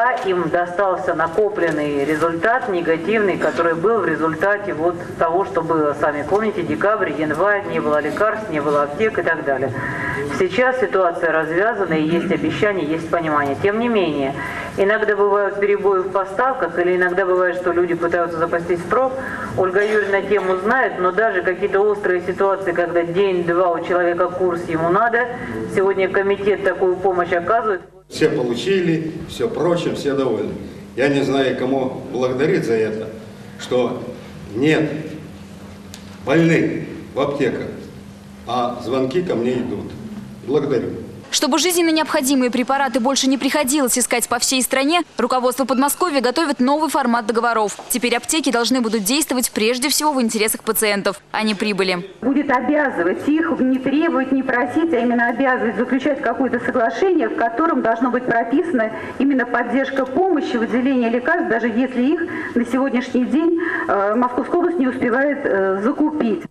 да, им достался накопленный результат негативный, который был в результате вот того, что было. Сами помните, декабрь, январь, не было лекарств, не было аптек и так далее. Сейчас ситуация развязана, и есть обещания, есть понимание. Тем не менее, иногда бывают перебои в поставках, или иногда бывает, что люди пытаются запастись впрок. Ольга Юрьевна тему знает, но даже какие-то острые ситуации, когда день-два у человека курс ему надо, сегодня комитет такую помощь оказывает. Все получили, все прочее, все довольны. Я не знаю, кому благодарить за это, что нет больных в аптеках, а звонки ко мне идут. Благодарю. Чтобы жизненно необходимые препараты больше не приходилось искать по всей стране, руководство Подмосковья готовит новый формат договоров. Теперь аптеки должны будут действовать прежде всего в интересах пациентов, а не прибыли. будет обязывать их не требовать, не просить, а именно обязывать заключать какое-то соглашение, в котором должно быть прописано именно поддержка помощи, выделение лекарств, даже если их на сегодняшний день э, Московская область не успевает э, закупить.